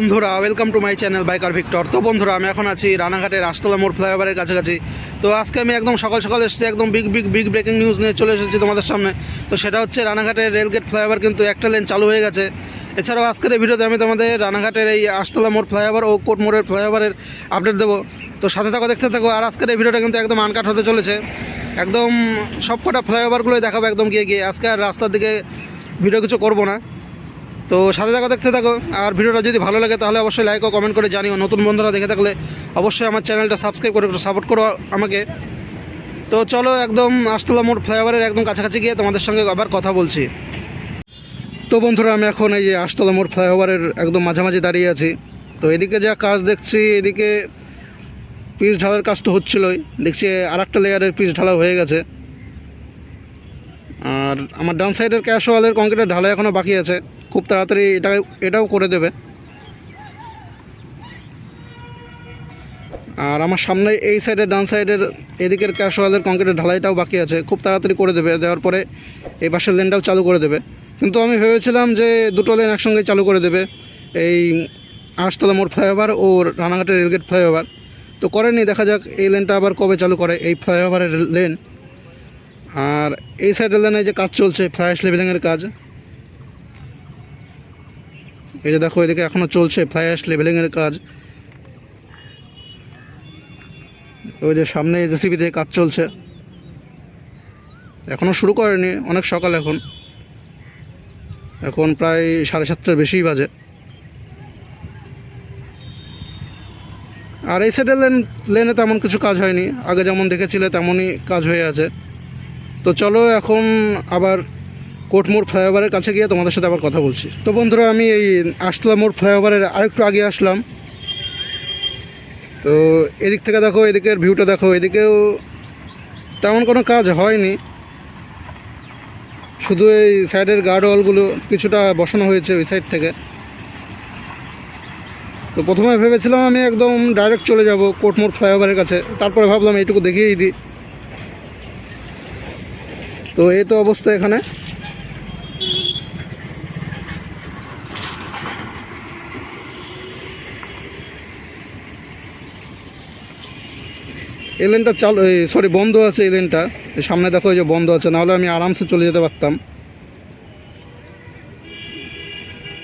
বন্ধুরা welcome to my channel biker Victor তো বন্ধুরা, আমি এখন আছি রানাঘাটের আস্তলা মোড় ফ্লাইওভারের কাছাকাছি। তো আজকে আমি একদম সকাল সকাল এসেছি, একদম big big big breaking news নিয়ে চলে এসেছি তোমাদের সামনে। তো সেটা হচ্ছে রানাঘাটের রেলগেট ফ্লাইওভার কিন্তু একটা লেন চালু হয়ে গেছে। এছাড়াও আজকের এই ভিডিওতে আমি তোমাদের রানাঘাটের এই আস্তলা মোড় ফ্লাইওভার ও কোট মোড়ের ফ্লাইওভারের আপডেট দেবো। তো সাথে থাকো, দেখতে থাকো, আর আজকের এই ভিডিওটা কিন্তু একদম আনকাট হতে চলেছে। একদম সব কটা ফ্লাইওভারগুলোই দেখাবো একদম গিয়ে গিয়ে। আজকে আর রাস্তার দিকে ভিডিও কিছু করব না। তো সাথে থাকো, দেখতে থাকো। আর ভিডিওটা যদি ভালো লাগে, তাহলে অবশ্যই লাইক ও কমেন্ট করে জানিও। নতুন বন্ধুরা দেখে থাকলে অবশ্যই আমার চ্যানেলটা সাবস্ক্রাইব করে, একটু সাপোর্ট করো আমাকে। তো চলো একদম আস্তলা মোড় ফ্লাইওভারের একদম কাছাকাছি গিয়ে তোমাদের সঙ্গে আবার কথা বলছি। তো বন্ধুরা, আমি এখন এই যে আস্তলা মোড় ফ্লাইওভারের একদম মাঝামাঝি দাঁড়িয়ে আছি। তো এদিকে যা কাজ দেখছি, এদিকে পিচ ঢালার কাজ তো হচ্ছিলোই। দেখছি আর একটা লেয়ারের পিস ঢালা হয়ে গেছে। আর আমার ডান সাইডের ক্যাশ ওয়ালের কংক্রিটের ঢালা এখনও বাকি আছে। খুব তাড়াতাড়ি এটা এটাও করে দেবে আর আমার সামনে এই সাইডের ডান সাইডের এদিকের ক্যাশ ওয়ালের কংক্রিটের ঢালাইটাও বাকি আছে। খুব তাড়াতাড়ি করে দেবে, দেওয়ার পরে এই পাশের লেনটাও চালু করে দেবে। কিন্তু আমি ভেবেছিলাম যে দুটো লেন একসঙ্গে চালু করে দেবে। এই আঁশতলা মোড় ফ্লাইওভার ও রানাঘাটের রেলগেট ফ্লাইওভার তো করেনি দেখা যাক এই লেনটা আবার কবে চালু করে, এই ফ্লাইওভারের লেন আর এই সাইডের লেনে যে কাজ চলছে ফ্লাইস লেভেলিংয়ের কাজ এই যে দেখো, এদিকে এখনও চলছে ফ্লাইস লেভেলিংয়ের কাজ। ওই যে সামনে জেসিবি দিয়ে কাজ চলছে। এখনও শুরু করেনি, অনেক সকাল এখন। এখন প্রায় সাড়ে সাতটার বেশিই বাজে। আর এই সাইডের লেন লেনে তেমন কিছু কাজ হয়নি। আগে যেমন দেখেছিলে, তেমনই কাজ হয়ে আছে। তো চলো এখন আবার কোটমোড় ফ্লাইওভারের কাছে গিয়ে তোমাদের সাথে আবার কথা বলছি। তো বন্ধুরা, আমি এই আশতলা মোড় ফ্লাইওভারের আরেকটু আগে আসলাম। তো এদিক থেকে দেখো, এদিকের ভিউটা দেখো, এদিকেও তেমন কোনো কাজ হয়নি। শুধু এই সাইডের গার্ড ওয়ালগুলো কিছুটা বসানো হয়েছে ওই সাইড থেকে। তো প্রথমে ভেবেছিলাম আমি একদম ডাইরেক্ট চলে যাব কোটমোড় ফ্লাইওভারের কাছে। তারপরে ভাবলাম এইটুকু দেখিয়েই দিই। তো এই তো অবস্থা এখানে। এই চাল সরি বন্ধ আছে এলেনটা লেনটা। সামনে দেখো যে বন্ধ আছে, নাহলে আমি আরামসে চলে যেতে পারতাম।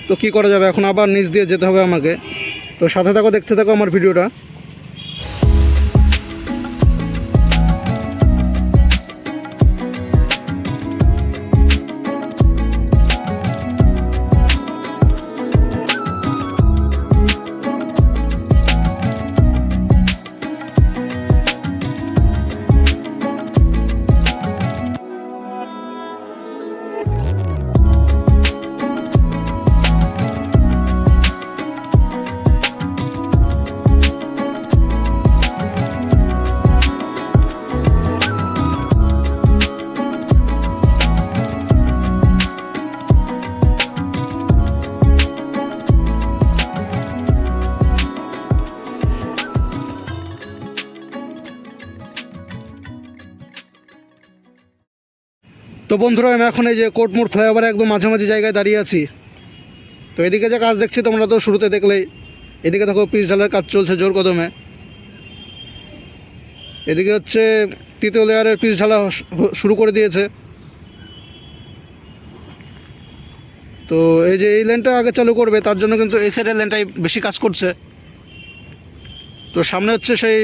তো কি করা যাবে? এখন আবার নিচ দিয়ে যেতে হবে আমাকে। তো সাথে থাকো, দেখতে থাকো আমার ভিডিওটা। তো বন্ধুরা, আমি এখন এই যে কোটমোড় ফ্লাইওভারে একদম মাঝামাঝি জায়গায় দাঁড়িয়ে আছি। তো এদিকে যে কাজ দেখছি, তোমরা তো শুরুতে দেখলেই। এদিকে দেখো, পিচ ঢালার কাজ চলছে জোর কদমে। এদিকে হচ্ছে তৃতীয় লেয়ারের পিচ ঢালা শুরু করে দিয়েছে। তো এই যে এই লেনটা আগে চালু করবে, তার জন্য কিন্তু এই সাইডের লেনটাই বেশি কাজ করছে। তো সামনে হচ্ছে সেই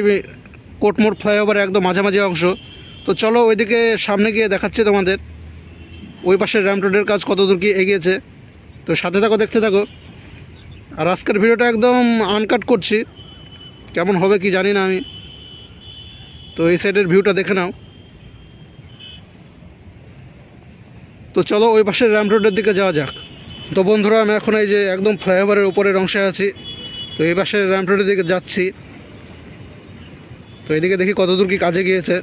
কোটমোড় ফ্লাইওভার একদম মাঝামাঝি অংশ। তো চলো ওইদিকে সামনে গিয়ে দেখাচ্ছি তোমাদের। ওই পাশের র্যাম রোডের কাজ কত দূর কি এগিয়েছে? তো সাথে থাকো, দেখতে থাকো। আর আজকের ভিডিওটা একদম আনকাট করছি। কেমন হবে কি জানি না আমি। তো এই সাইডের ভিউটা দেখে নাও। তো চলো ওই পাশের র্যাম রোডের দিকে যাওয়া যাক। তো বন্ধুরা, আমি এখন এই যে একদম ফ্লাইওভারের উপরের অংশে আছি। তো এই পাশের র্যাম রোডের দিকে যাচ্ছি। তো এদিকে দেখি কত দূর কি কাজে গিয়েছে।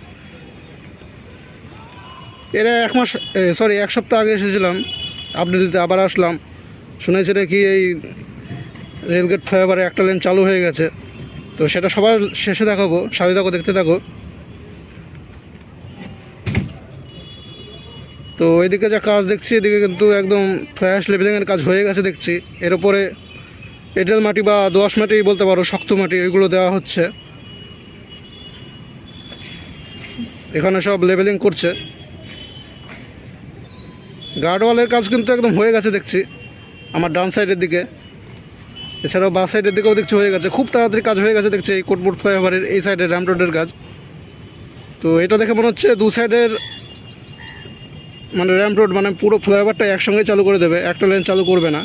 এরা এক মাস সরি এক সপ্তাহ আগে এসেছিলাম। আপডেট দিতে আবার আসলাম। শুনেছি নাকি এই রেলগেট ফ্লাইওভারে একটা লেন চালু হয়ে গেছে। তো সেটা সবার শেষে দেখাবো, সাথে থাকো, দেখতে থাকো। তো এদিকে যা কাজ দেখছি, এদিকে কিন্তু একদম ফ্ল্যাশ লেভেলিংয়ের কাজ হয়ে গেছে দেখছি। এর উপরে এঁটেল মাটি বা দোআঁশ মাটি বলতে পারো, শক্ত মাটি, এগুলো দেওয়া হচ্ছে। এখানে সব লেভেলিং করছে। গার্ডওয়ালের কাজ কিন্তু একদম হয়ে গেছে দেখছি। আমার ডান সাইডের দিকে। এছাড়াও বাঁ সাইডের দিকেও দেখছি হয়ে গেছে। খুব তাড়াতাড়ি কাজ হয়ে গেছে দেখছি এই কোটমোট ফ্লাইওভারের এই সাইডের র্যাম রোডের কাজ। তো এটা দেখে মনে হচ্ছে দু সাইডের মানে র্যাম্প রোড মানে পুরো ফ্লাইওভারটা একসঙ্গে চালু করে দেবে। একটা লেন চালু করবে না।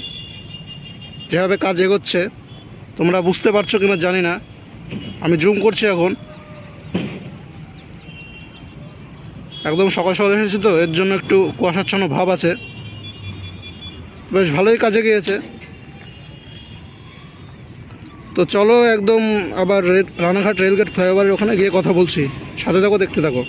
যেভাবে কাজ এগোচ্ছে, তোমরা বুঝতে পারছ কিনা জানি না। আমি জুম করছি এখন। একদম সকাল সকাল এসেছি তো, এর জন্য একটু কুয়াশাচ্ছন্ন ভাব আছে। বেশ ভালোই কাজে গিয়েছে। তো চলো একদম আবার রানাঘাট রেলগেট ফ্লাইওভারের ওখানে গিয়ে কথা বলছি। সাথে থাকো, দেখতে থাকো।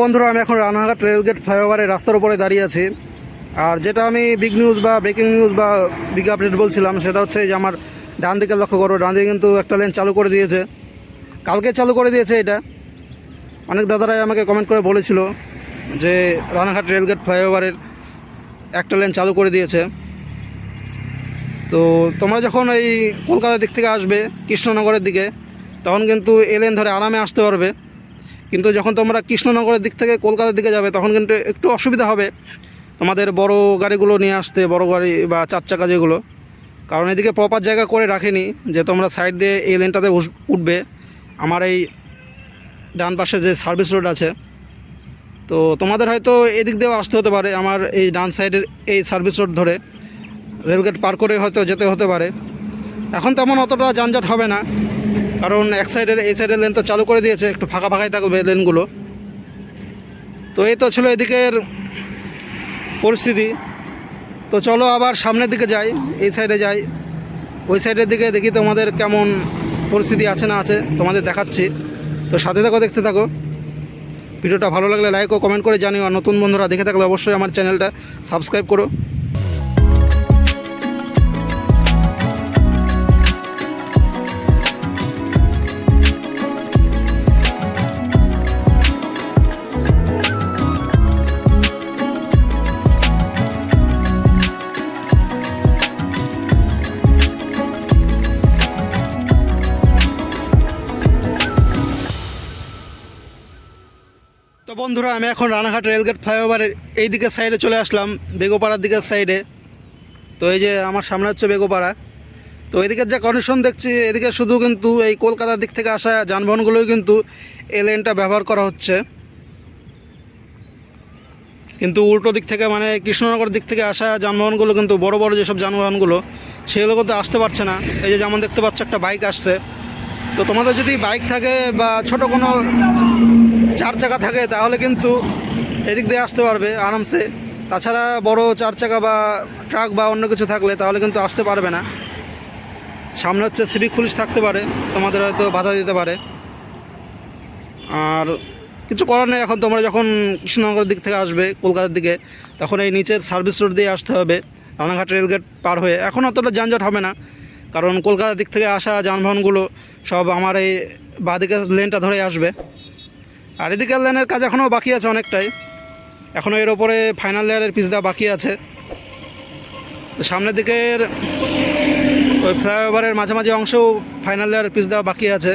বন্ধুরা, আমি এখন রানাঘাট রেলগেট ফ্লাইওভারের রাস্তার উপরে দাঁড়িয়ে আছি। আর যেটা আমি বিগ নিউজ বা ব্রেকিং নিউজ বা বিগ আপডেট বলছিলাম, সেটা হচ্ছে যে আমার ডান দিকে লক্ষ্য করো, ডান দিকে কিন্তু একটা লেন চালু করে দিয়েছে। কালকে চালু করে দিয়েছে এটা। অনেক দাদারাই আমাকে কমেন্ট করে বলেছিল যে রানাঘাট রেলগেট ফ্লাইওভারের একটা লেন চালু করে দিয়েছে। তো তোমরা যখন এই কলকাতার দিক থেকে আসবে, কৃষ্ণনগরের দিকে, তখন কিন্তু এ লেন ধরে আরামে আসতে পারবে। কিন্তু যখন তোমরা কৃষ্ণনগরের দিক থেকে কলকাতার দিকে যাবে, তখন কিন্তু একটু অসুবিধা হবে তোমাদের বড় গাড়িগুলো নিয়ে আসতে, বড় গাড়ি বা চার চাকা যেগুলো। কারণ এদিকে প্রপার জায়গা করে রাখেনি, যে তোমরা সাইড দিয়ে এই লেনটাতে উঠবে। আমার এই ডান পাশে যে সার্ভিস রোড আছে, তো তোমাদের হয়তো এদিক দিয়েও আসতে হতে পারে, আমার এই ডান সাইডের এই সার্ভিস রোড ধরে। রেলগেট পার করে হয়তো যেতে হতে পারে। এখন তেমন অতটা যানজট হবে না। কারণ এক সাইডের এই সাইডের লেন তো চালু করে দিয়েছে, একটু ফাঁকা ফাঁকাই থাকবে লেনগুলো তো এই তো ছিল এদিকের পরিস্থিতি। তো চলো আবার সামনের দিকে যাই, এই সাইডে যাই। ওই সাইডের দিকে দেখি তোমাদের কেমন পরিস্থিতি আছে না আছে, তোমাদের দেখাচ্ছি। তো সাথে থাকো, দেখতে থাকো। ভিডিওটা ভালো লাগলে লাইক ও কমেন্ট করে জানিও। আর নতুন বন্ধুরা দেখে থাকলে অবশ্যই আমার চ্যানেলটা সাবস্ক্রাইব করো। তো বন্ধুরা, আমি এখন রানাঘাট রেলগেট ফ্লাইওভারের এই দিকের সাইডে চলে আসলাম, বেগোপাড়ার দিকের সাইডে তো এই যে আমার সামনে হচ্ছে বেগোপাড়া। তো এদিকের যা কন্ডিশন দেখছি, এদিকে শুধু কিন্তু এই কলকাতার দিক থেকে আসা যানবাহনগুলোই কিন্তু এই লেনটা ব্যবহার করা হচ্ছে। কিন্তু উল্টো দিক থেকে মানে কৃষ্ণনগর দিক থেকে আসা যানবাহনগুলো কিন্তু বড় বড় যেসব যানবাহনগুলো, সেগুলো কিন্তু আসতে পারছে না। এই যে যেমন দেখতে পাচ্ছ একটা বাইক আসছে। তো তোমাদের যদি বাইক থাকে বা ছোট কোনো চার চাকা থাকে, তাহলে কিন্তু এদিক দিয়ে আসতে পারবে আরামসে। তাছাড়া বড় চার চাকা বা ট্রাক বা অন্য কিছু থাকলে তাহলে কিন্তু আসতে পারবে না। সামনে হচ্ছে সিভিক পুলিশ থাকতে পারে, তোমাদের হয়তো বাধা দিতে পারে। আর কিছু করার নেই এখন, তোমরা যখন কৃষ্ণনগরের দিক থেকে আসবে, কলকাতার দিকে, তখন এই নিচের সার্ভিস রোড দিয়ে আসতে হবে, রানাঘাট রেলগেট পার হয়ে। এখন অতটা যানজট হবে না, কারণ কলকাতার দিক থেকে আসা যানবাহনগুলো সব আমার এই বাঁদিকের লেনটা ধরে আসবে। আর এদিকের লেনের কাজ এখনও বাকি আছে অনেকটাই। এখনও এর ওপরে ফাইনাল লেয়ারের পিস দেওয়া বাকি আছে। সামনের দিকের ওই ফ্লাইওভারের মাঝামাঝি অংশেও ফাইনাল লেয়ারের পিস দেওয়া বাকি আছে।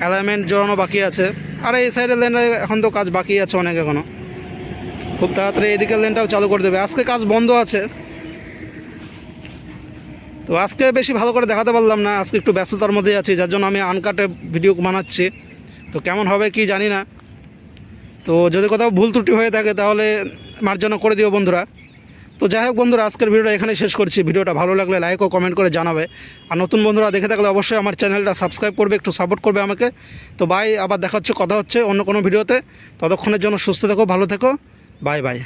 অ্যালাইনমেন্ট জড়ানো বাকি আছে। আর এই সাইডের লেনটা এখন তো কাজ বাকি আছে অনেক এখনও খুব তাড়াতাড়ি এদিকের লেনটাও চালু করে দেবে। আজকে কাজ বন্ধ আছে। তো আজকে বেশি ভালো করে দেখাতে পারলাম না। আজকে একটু ব্যস্ততার মধ্যেই আছি, যার জন্য আমি আনকাটে ভিডিও বানাচ্ছি। তো কেমন হবে কি জানি না। তো যদি কোথাও ভুল ত্রুটি হয়ে থাকে তাহলে মার্জনা করে দিও বন্ধুরা। তো যাই হোক বন্ধুরা, আজকের ভিডিওটা এখানে শেষ করছি। ভিডিওটা ভালো লাগলে লাইক ও কমেন্ট করে জানাবে। আর নতুন বন্ধুরা দেখে থাকলে অবশ্যই আমার চ্যানেলটা সাবস্ক্রাইব করবে, একটু সাপোর্ট করবে আমাকে। তো বাই আবার দেখা হচ্ছে, কথা হচ্ছে অন্য কোনো ভিডিওতে। ততক্ষণের জন্য সুস্থ থেকো, ভালো থেকো। Bye bye